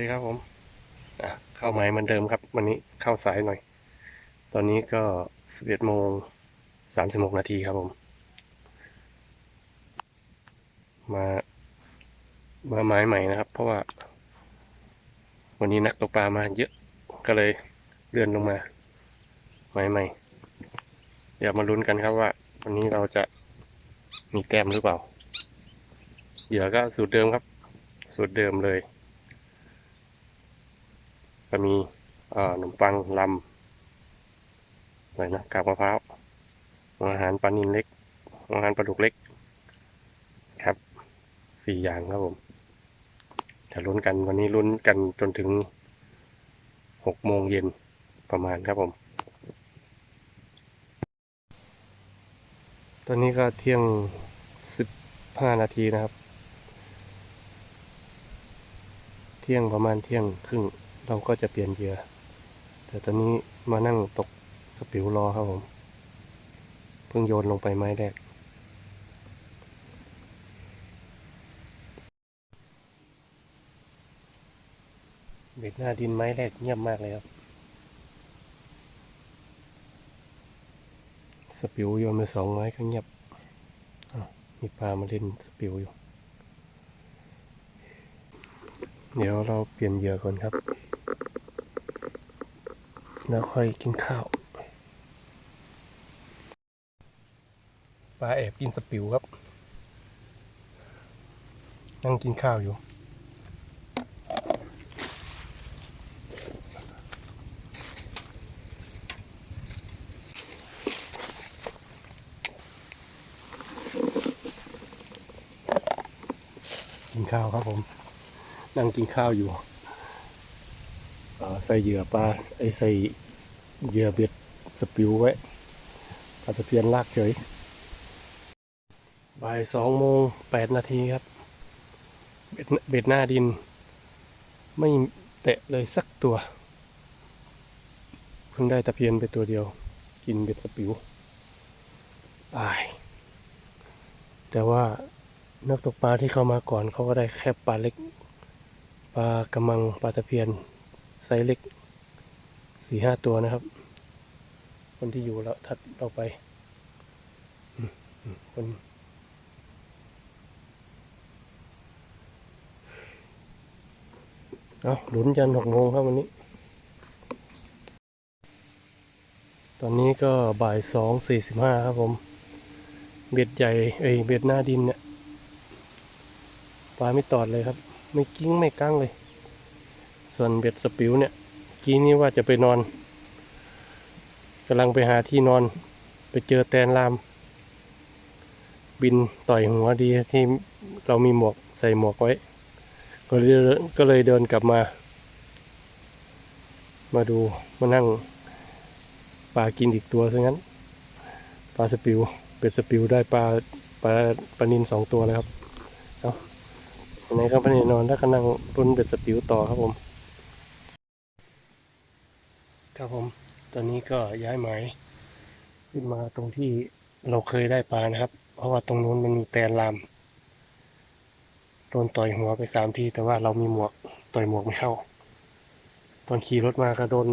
ดีครับผมเข้าไม้เหมือนเดิมครับ วันนี้เข้าสายหน่อย ตอนนี้ก็สิบเอ็ดโมงสามสิบหกนาทีครับผม มามาไม้ใหม่นะครับ เพราะว่า วันนี้นักตกปลามาเยอะก็เลยเลื่อนลงมา ไม้ใหม่ เดี๋ยวมาลุ้นกันครับว่า วันนี้เราจะมีแต้มหรือเปล่าเหยื่อก็สูตรเดิมครับ สูตรเดิมเลย ก็มีขนมปังลำอะไรนะกาบมะพร้าวอาหารปลานินเล็ก อาหารปลาดุกเล็ก ครับสี่อย่างครับผมจะลุ้นกันวันนี้ลุ้นกันจนถึงหกโมงเย็นประมาณครับผม ตอนนี้ก็เที่ยงสิบห้านาทีนะครับ เที่ยงประมาณเที่ยงครึ่ง เราก็จะเปลี่ยนเหยื่อ แต่ตอนนี้มานั่งตกสปิวรอครับผม เพิ่งโยนลงไปไม้แรก เบ็ดหน้าดินไม้แรกเงียบมากเลยครับ สปิวโยนไปสองไม้ก็เงียบ มีปลามาเล่นสปิวอยู่เดี๋ยวเราเปลี่ยนเหยื่อก่อนครับ แล้วค่อยกินข้าว ปลาแอบกินสปิวครับ นั่งกินข้าวอยู่ กินข้าวครับผม นั่งกินข้าวอยู่ใส่เหยื่อปลาไอใส่ เหยื่อเบ็ดสปิวไว้ปลาตะเพียนลากเฉย บ่ายสองโมงแปดนาทีครับ เบ็ดเบ็ดหน้าดิน ไม่แตะเลยสักตัว เพิ่งได้ตะเพียนไปตัวเดียว กินเบ็ดสปิวอาย แต่ว่านักตกปลาที่เข้ามาก่อนเขาก็ได้แค่ปลาเล็ก ปลากระมังปลาตะเพียนไซส์เล็ก สี่ห้าตัวนะครับ คนที่อยู่แล้วถัดเราไปอืมอืมคนเอาหลุนยันหกโมงครับวันนี้ ตอนนี้ก็บ่ายสองสี่สิบห้าครับผม เบ็ดใหญ่ เอ้ย เบ็ดหน้าดินเนี่ย ปลาไม่ตอดเลยครับ ไม่กิ้งไม่กั้งเลย ส่วนเบ็ดสปิวเนี่ย กี้นี้ว่าจะไปนอนกำลังไปหาที่นอน ไปเจอแตนลาม บินต่อยหัวดีที่เรามีหมวกใส่หมวกไว้ ก็เลยก็เลยเดินกลับมา มาดูมานั่งปลากินอีกตัวซะงั้น ปลาสปิว เป็ดสปิวได้ปลาปลาปลานินสองตัวแล้วครับ เอาไหนก็ไม่ได้นอนถ้ากำลังรุนเป็ดสปิวต่อครับผม ครับผม ตอนนี้ก็ย้ายหมขึ้นมาตรงที่เราเคยได้ปลานะครับ เพราะว่าตรงนู้นมันมีแตนลามโดนต่อยหัวไปสามที แต่ว่าเรามีหมวกต่อยหมวกไม่เข้า ตอนขี่รถมาก็โดน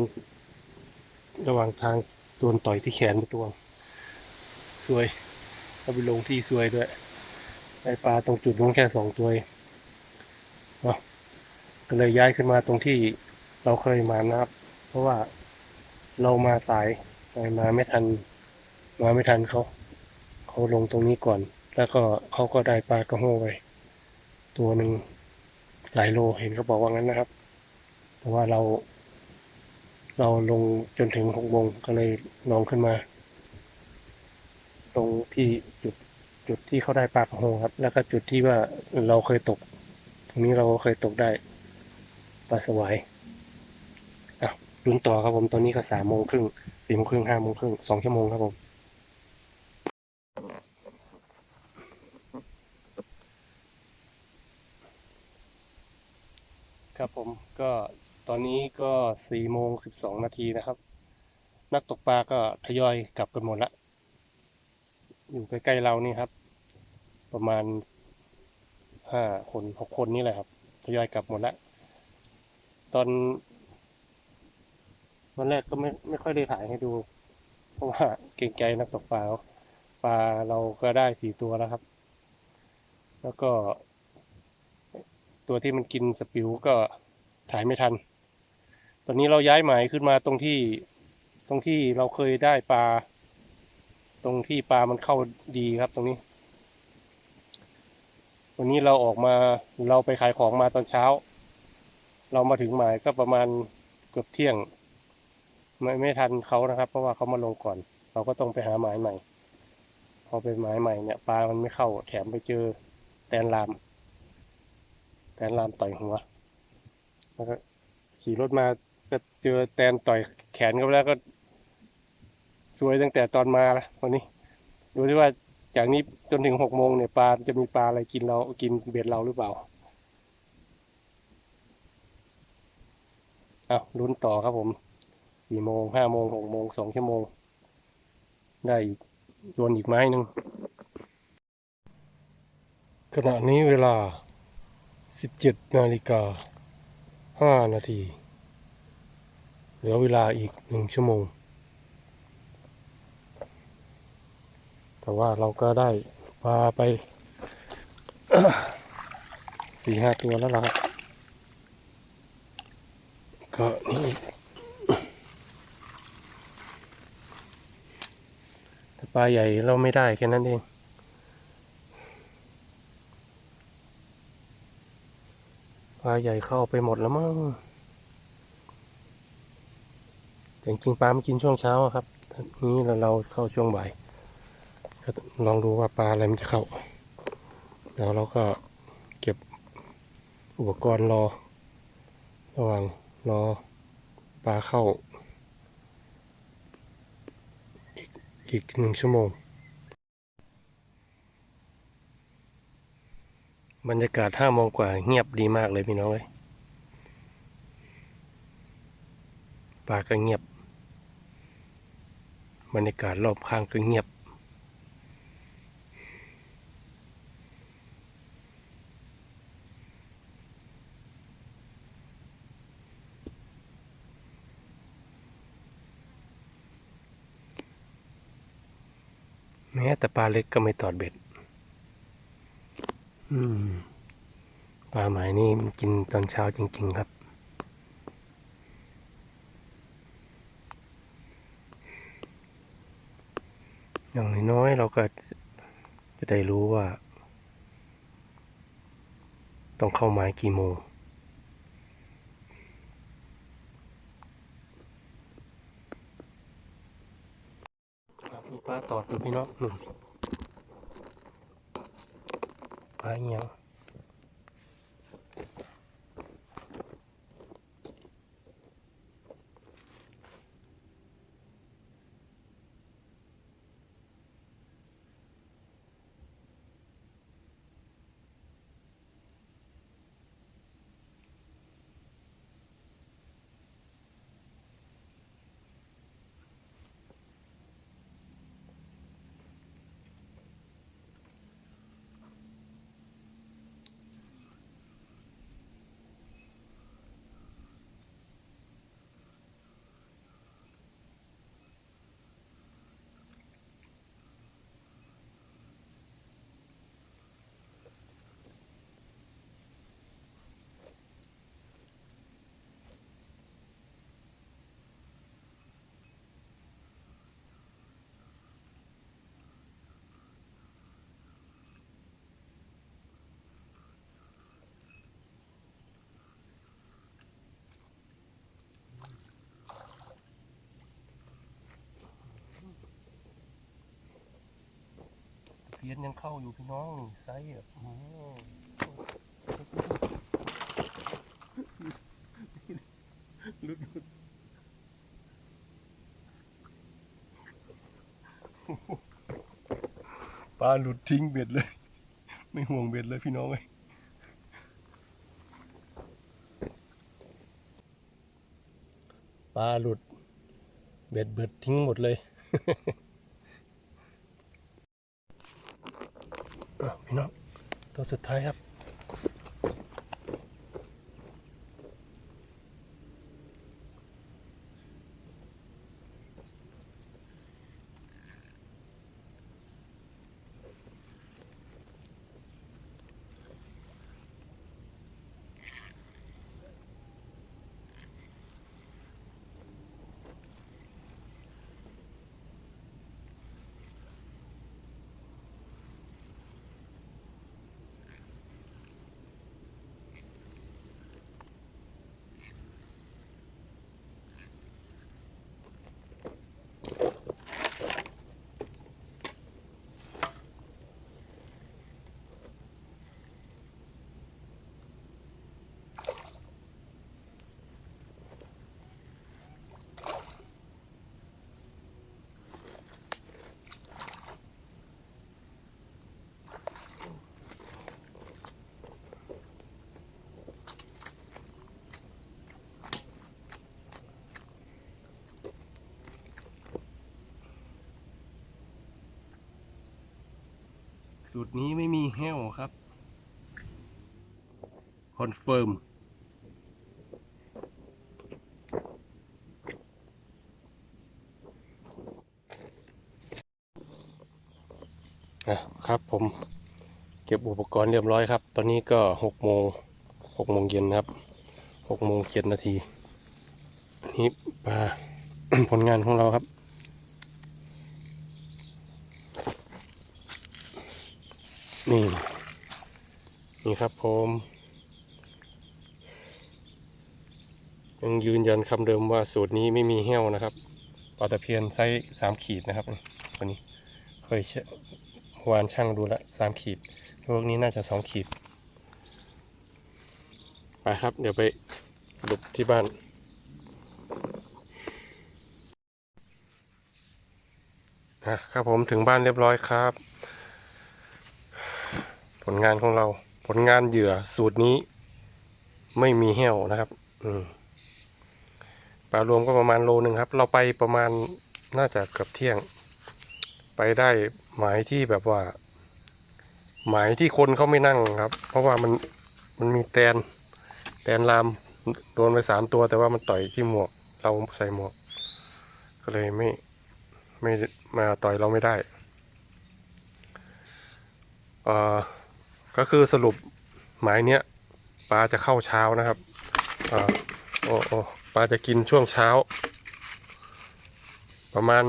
ระหว่างทางโดนต่อยที่แขนไปตัวสวยเอาไปลงที่สวยด้วยได้ปลาตรงจุดนู้นแค่สองตัวเนาะก็เลยย้ายขึ้นมาตรงที่เราเคยมานะครับ เพราะว่า เรามาสายมาไม่ทัน มาไม่ทันเขาเขาลงตรงนี้ก่อน แล้วก็เขาก็ได้ปลากระโห้ไปตัวหนึ่งหลายโลเห็นเขาบอกว่างั้นนะครับแต่ว่าเรา เราลงจนถึงหกโมงก็เลยลองขึ้นมา ตรงที่จุดจุดที่เขาได้ปลากระโหครับ แล้วก็จุดที่ว่าเราเคยตก ตรงนี้เราก็เคยตกได้ปลาสวาย ลุ้นต่อครับผม ตอนนี้ก็สามโมงครึ่งสี่โมงครึ่งห้าโมงครึ่งสองชั่วโมงครับผม ครับผมก็ตอนนี้ก็สี่โมงสิบสองนาทีนะครับ นักตกปลาก็ทยอยกลับกันหมดละ อยู่ใกล้ๆเรานี่ครับ ประมาณห้าคนหกคนนี่แหละครับทยอยกลับหมดละตอน วันแรกก็ไม่ไม่ค่อยได้ถ่ายให้ดู เพราะว่าเกรงใจนักตกปลาเขาปลาเราก็ได้สี่ตัวแล้วครับ แล้วก็ ตัวที่มันกินสปิวก็ถ่ายไม่ทัน ตอนนี้เราย้ายหมายขึ้นมาตรงที่ตรงที่เราเคยได้ปลา ตรงที่ปลามันเข้าดีครับตรงนี้วันนี้เราออกมาเราไปขายของมาตอนเช้า เรามาถึงหมายก็ประมาณเกือบเที่ยง ไม่ไม่ทันเขานะครับ เพราะว่าเขามาลงก่อน เราก็ต้องไปหาหมายใหม่ พอไปหมายใหม่เนี่ยปลามันไม่เข้า แถมไปเจอแตนลาม แตนลามต่อยหัวแล้วก็ขี่รถมาก็เจอแตนต่อยแขนเขาแล้วก็ซวยตั้งแต่ตอนมาแล้ววันนี้ ดูที่ว่าจากนี้จนถึงหกโมงเนี่ยปลาจะมีปลาอะไรกินเรากินเบ็ดเราหรือเปล่าเอาลุ้นต่อครับผม สี่โมงห้าโมงหกโมงสองชั่วโมง ได้อีกโดนอีกไม้หนึ่งขณะนี้เวลาสิบเจ็ดนาฬิกาห้านาทีเหลือเวลาอีกหนึ่งชั่วโมง แต่ว่าเราก็ได้ปลาไปสี่ห้าตัวแล้วล่ะครับ ก็นี่ แต่ปลาใหญ่เราไม่ได้แค่นั้นเอง ปลาใหญ่เข้าไปหมดแล้วมั้งแต่จริงปลามันกินช่วงเช้าครับทีนี้เราเราเข้าช่วงบ่ายลองดูว่าปลาอะไรมันจะเข้า แล้วเราก็เก็บอุปกรณ์รอ ระหว่างรอปลาเข้า อีกหนึ่งชั่วโมง บรรยากาศห้าโมงกว่าเงียบดีมากเลยพี่น้องเอ้ยปลาก็เงียบ บรรยากาศรอบข้างก็เงียบ แม้แต่ปลาเล็กก็ไม่ตอดเบ็ด อืม ปลาหมายนี่มันกินตอนเช้าจริง ๆ ครับ อย่างน้อยๆเราก็จะได้รู้ว่า ต้องเข้ามากี่โมง ครับมีปลา ตอดอยู่พี่น้องอืมปลาเงี้ย พียนยังเข้าอยู่พี่น้องนี่ไซส์แบบโอ้โหลุดลุดปลาหลุดทิ้งเบ็ดเลย ไม่ห่วงเบ็ดเลยพี่น้องเลยปลาหลุด เบ็ดเบ็ดทิ้งหมดเลย อะพี่น้อง ตัวสุดท้ายครับ สูตรนี้ไม่มีแห้วครับ คอนเฟิร์มนะครับผมเก็บอุปกรณ์เรียบร้อยครับ ตอนนี้ก็หกโมงหกโมงเย็นครับหกโมงเจ็ดนาทีนนี้ปลาผลงานของเราครับ นี่ นี่ครับผมยังยืนยันคำเดิมว่าสูตรนี้ไม่มีแห้วนะครับปลาตะเพียนไซส์สามขีดนะครับตัวนี้เคยเชวานช่างดูและสามขีดพวกนี้น่าจะสองขีด ไปครับ เดี๋ยวไปสรุปที่บ้านอะครับผมถึงบ้านเรียบร้อยครับ ผลงานของเรา ผลงานเหยื่อสูตรนี้ ไม่มีแห้วนะครับ อืมปลารวมก็ประมาณโลหนึ่งครับ เราไปประมาณน่าจะเกือบเที่ยง ไปได้หมายที่แบบว่า หมายที่คนเขาไม่นั่งครับ เพราะว่ามันมันมีแตน แตนลามโดนไปสามตัว แต่ว่ามันต่อยที่หมวก เราใส่หมวก ก็เลยไม่ไม่มาต่อยเราไม่ได้ เอ่อ ก็คือสรุปหมายเนี้ยปลาจะเข้าเช้านะครับอ่อโอ้โอ้ปลาจะกินช่วงเช้า ประมาณ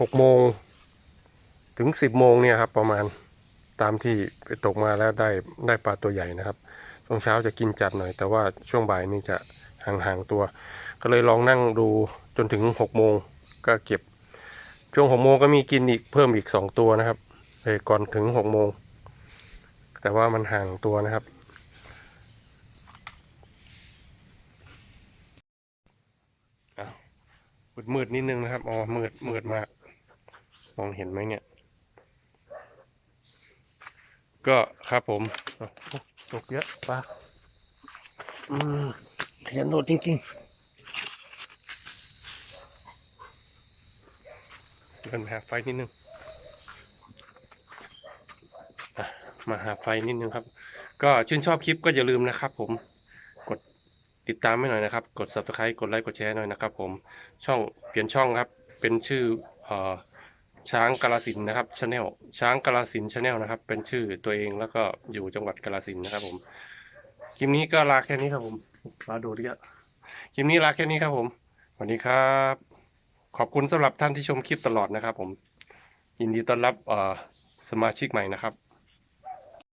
หกโมงถึงสิบโมงเนี่ยครับประมาณตามที่ไปตกมาแล้วได้ได้ปลาตัวใหญ่นะครับ ช่วงเช้าจะกินจัดหน่อย แต่ว่าช่วงบ่ายนี่จะห่างๆตัว ก็เลยลองนั่งดูจนถึงหกโมงก็เก็บ ช่วงหกโมงก็มีกินอีกเพิ่มอีกสองตัวนะครับเออก่อนถึงหกโมง แต่ว่ามันห่างตัวนะครับอ้าวมืดมืดๆนิดนึงนะครับ อ๋อ มืดมืดมาก มองเห็นไหมเนี่ย ก็ครับผมอ้าวโอ้ตกเยอะปลาอืมขยันโดดจริงๆเดินไปหาไฟนิดนึง อะ มาหาไฟนิดนึงครับ ก็ชื่นชอบคลิปก็อย่าลืมนะครับ ผมกดติดตามให้หน่อยนะครับ กด subscribe กดไลค์กดแชร์หน่อยนะครับ ผมช่องเปลี่ยนช่องครับ เป็นชื่ออช้างกาลสินนะครับชาแนลช้างกาลสินชาแนลนะครับ เป็นชื่อตัวเองแล้วก็อยู่จังหวัดกาลสินนะครับ ผมคลิปนี้ก็ลาแค่นี้ครับผมลาดูดิอะคลิปนี้ลาแค่นี้ครับผมสวัสดีครับ ขอบคุณสำหรับท่านที่ชมคลิปตลอดนะครับ ผม ยินดีต้อนรับสมาชิกใหม่นะครับ